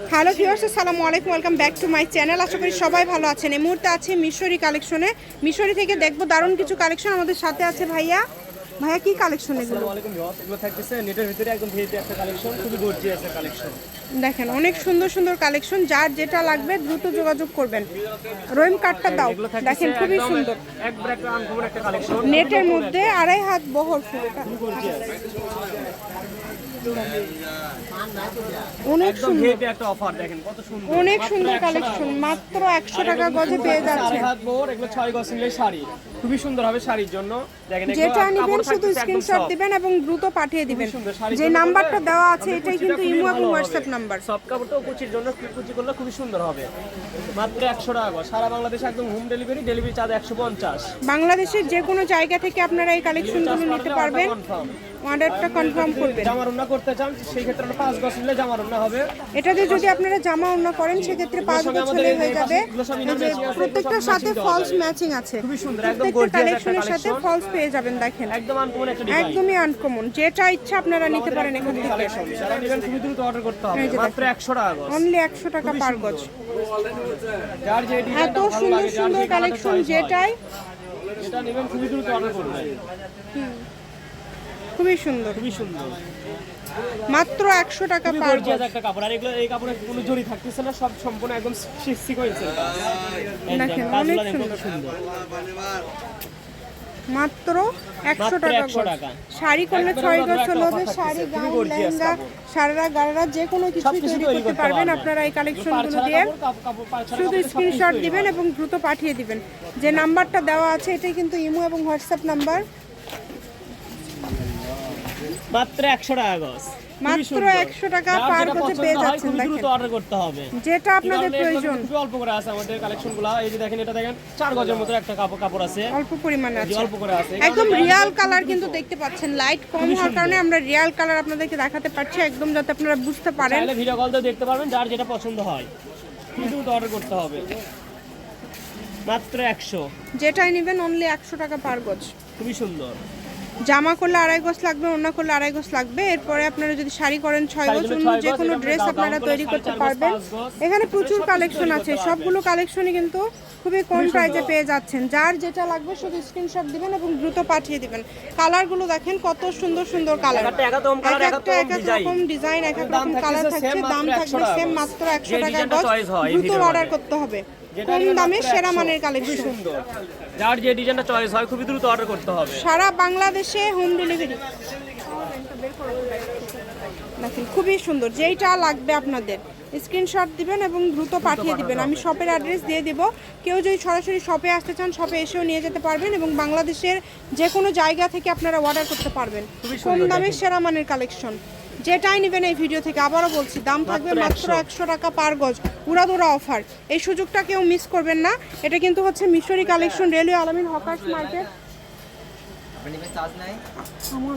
Hello viewers আসসালামু আলাইকুম welcome back to my channel আশা করি সবাই ভালো আছেন এই মুহূর্তে আছে মিশরি কালেকশনে মিশরি থেকে দেখব দারুণ কিছু কালেকশন আমাদের সাথে আছে ভাইয়া ভাইয়া কি কালেকশন এগুলো আসসালামু আলাইকুম ভিউয়ার্স এগুলো থাকতেছে নেটের ভিতরে একদম ভিআইপি একটা কালেকশন খুবই গর্জিয়াস একটা কালেকশন দেখেন অনেক সুন্দর সুন্দর কালেকশন যার যেটা লাগবে দ্রুত যোগাযোগ করবেন রহিম কার্ডটা দাও দেখেন খুবই সুন্দর একটা আনকমন একটা কালেকশন নেটের মধ্যে আড়াই হাত বহর অনেক সুন্দর। একটা অফার দেখেন কত সুন্দর। অনেক সুন্দর কালেকশন মাত্র একশো আর টাকা গজে পেয়ে থাকতেছে হাত বোর এগুলো ছয় গজ নিলে শাড়ি। খুবই সুন্দর হবে শাড়ির জন্য। দেখেন যেটা নেবেন শুধু স্ক্রিনশট দিবেন এবং দ্রুত পাঠিয়ে দিবেন। যে নাম্বারটা দেওয়া আছে এটাই কিন্তু ইমো এবং ভালো হোয়াটসঅ্যাপ নাম্বার সব কাপড়টাও কুচির জন্য কুচি করলে খুবই সুন্দর হবে। মাত্র একশো টাকা সারা বাংলাদেশে একদম হোম ডেলিভারি ডেলিভারি চার্জ একশো পঞ্চাশ। বাংলাদেশের যে কোনো জায়গা থেকে আপনারা এই কালেকশনগুলো নিতে পারবেন। অর্ডারটা কনফার্ম করবেন। জামা রান্না করতে চান সেই ক্ষেত্রে পাঁচ গজ নিলে জামা রান্না হবে এটাতে যদি আপনারা জামা অন্য করেন সেক্ষেত্রে পাঁচ সঙ্গে বছর হয়ে যাবে। প্রত্যেকটার সাথে ফলস ম্যাচিং আছে। খুবই সুন্দর, একদম কালেকশনের সাথে ফলস পেয়ে যাবেন দেখেন। একদম আনকমন একটা ডিজাইন একদমই আনকমন যেটা ইচ্ছা আপনারা নিতে পারেন এখান থেকে। যারা নেবেন খুবই দ্রুত অর্ডার করতে হবে। মাত্র একশো টাকা গজ। অনলি একশো টাকা পার গজ। যার যে এত সুন্দর সুন্দর কালেকশন যেটাই যেটা নেবেন খুবই দ্রুত অর্ডার করবেন। খুবই সুন্দর। খুবই সুন্দর। মাত্র একশো টাকা পার গজ একটা কাপড়। আর এগুলো এই কাপড়ে কোনো জড়ি থাকতেছে না সব সম্পূর্ণ একদম সিকোয়েন্সের দেখেন, অনেক সুন্দর। সুন্দর। মাত্র একশো টাকা গজ শাড়ি করলে ছয় গজ একটা ষোলো শাড়ি গাউন লেহেঙ্গা। সারারা গারারা যে কোনো সবকিছু তৈরি করতে পারবেন। আপনারা এই কালেকশনগুলো দিয়ে। শুধু কাপড় স্ক্রিনশট দিবেন এবং দ্রুত পাঠিয়ে দিবেন। যে নাম্বারটা দেওয়া আছে এটাই কিন্তু ইমো এবং হোয়াটসঅ্যাপ নাম্বার মাত্র একশো টাকা গজ। মাত্র সুন্দর। 100 টাকা পার পেয়ে যাচ্ছেন, খুবই দ্রুত অর্ডার করতে হবে। যেটা আপনাদের প্রয়োজন। অল্প করে আছে আমাদের এই যে দেখেন এটা দেখেন গজের মতো একটা কাপড় কাপড় আছে। অল্প পরিমাণে আছে। অল্প করে আছে। একদম রিয়াল কালার কিন্তু দেখতে পাচ্ছেন লাইট কম হওয়ার কারণে আমরা রিয়াল কালার আপনাদেরকে দেখাতে পারছি একদম যাতে আপনারা বুঝতে পারেন। চাইলে ভিডিও কল দিয়ে দেখতে পারবেন যার যেটা পছন্দ হয়। দ্রুত অর্ডার করতে হবে। মাত্র একশো। যেটাই নেবেন অনলি একশো টাকা পার গজ। খুবই সুন্দর। জামা করলে আড়াই গজ লাগবে অন্য করলে আড়াই গজ লাগবে। এরপরে আপনারা যদি শাড়ি করেন ছয় গজ অন্য যে কোনো ড্রেস আপনারা তৈরি করতে পারবেন। এখানে প্রচুর কালেকশন আছে সবগুলো কালেকশনই কিন্তু খুবই কম প্রাইসে পেয়ে যাচ্ছেন। যার যেটা লাগবে শুধু স্ক্রিনশট দিবেন এবং দ্রুত পাঠিয়ে দিবেন। কালারগুলো দেখেন কত সুন্দর সুন্দর কালার একটা এক একটা এক এক রকম ডিজাইন এক এক রকম কালার থাকছে দাম থাকবে 100 টাকা সেম মাত্র একশো টাকা গজ হয় দ্রুত অর্ডার করতে হবে। কম দামে সেরা 100 মানের কালেকশন সুন্দর। যার যে ডিজাইনটা চয়েস হয় খুবই দ্রুত অর্ডার করতে হবে। সারা বাংলাদেশে হোম ডেলিভারি দেখেন খুবই সুন্দর যেইটা লাগবে আপনাদের। স্ক্রিনশট দিবেন এবং দ্রুত পাঠিয়ে দিবেন। আমি শপের অ্যাড্রেস দিয়ে দিব। কেউ যদি সরাসরি শপে আসতে চান শপে এসেও নিয়ে যেতে পারবেন এবং বাংলাদেশের যে কোনো জায়গা থেকে আপনারা অর্ডার করতে পারবেন। খুবই কম সুন্দর দামে সেরা মানের কালেকশন যেটাই নেবেন এই ভিডিও থেকে আবারও বলছি দাম থাকবে মাত্র মাত্র 100 একশো টাকা পার গজ। উড়াদোড়া অফার এই সুযোগটা কেউ মিস করবেন না। এটা কিন্তু হচ্ছে Mishri collection railway Alamin hawkers market আমার